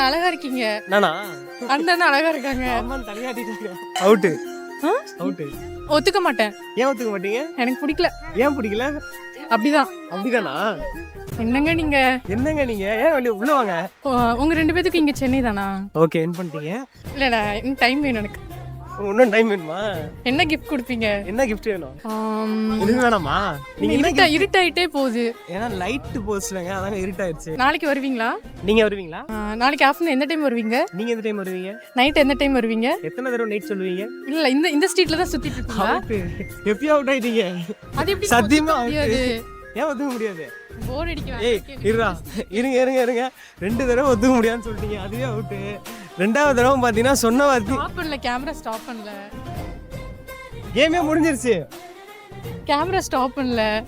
நீங்க அழகா இருக்கீங்க. நானா? அண்ணா அழகா இருக்காங்க. அம்மான் தலையாட்டிட்டாங்க அவுட்டு ஆ? அவுட்டு ஒத்துக்க மாட்டேன். ஏன் ஒத்துக்க மாட்டீங்க? எனக்கு பிடிக்கல. ஏன் பிடிக்கல? அப்படிதான். அப்படிதானா? என்னங்க நீங்க? என்னங்க நீங்க? ஏன் வெளிய உள்ள வாங்க? உங்க ரெண்டு பேத்துக்கும் இங்க சென்னை தானா? ஓகே என் பண்ணிட்டீங்க. இல்லடா இன்னும் டைம் வேணும் எனக்கு. இன்னும் டைம் வேணுமா? என்ன கிஃப்ட் கொடுப்பீங்க என்ன gift வேணும்? எதுவும் வேணாமா? நீங்க இருட்டா இருட்டாயிட்டே போகுது. ஏன்னா லைட் போச்சுலங்க அதாங்க இருட்டாயிருச்சு நாளைக்கு வருவீங்களா? நீங்க வருவீங்களா? நாளைக்கு ஆஃப்டர்நூன் எந்த டைம் வருவீங்க? நீங்க எந்த டைம் வருவீங்க? நைட் எந்த டைம் வருவீங்க? எத்தனை தடவை நைட் சொல்லுவீங்க? இல்ல இந்த இந்த ஸ்ட்ரீட்ல தான் சுத்திட்டு இருக்கீங்களா? எப்பயும் அவுட் ஆயிட்டீங்க? அது எப்படி சத்தியமா ஏன் ஒத்துக்க முடியாது? போர் அடிக்கும் ஏய் இருடா. இருங்க இருங்க இருங்க. ரெண்டு தடவை ஒத்துக்க முடியாதுன்னு சொல்லிட்டீங்க. அதுவே அவுட்டு ரெண்டாவது தடவை பார்த்தீங்கன்னா சொன்ன வார்த்தை. ஸ்டாப் பண்ணல கேமரா ஸ்டாப் பண்ணல. கேமே முடிஞ்சிருச்சு. கேமரா ஸ்டாப் பண்ணல.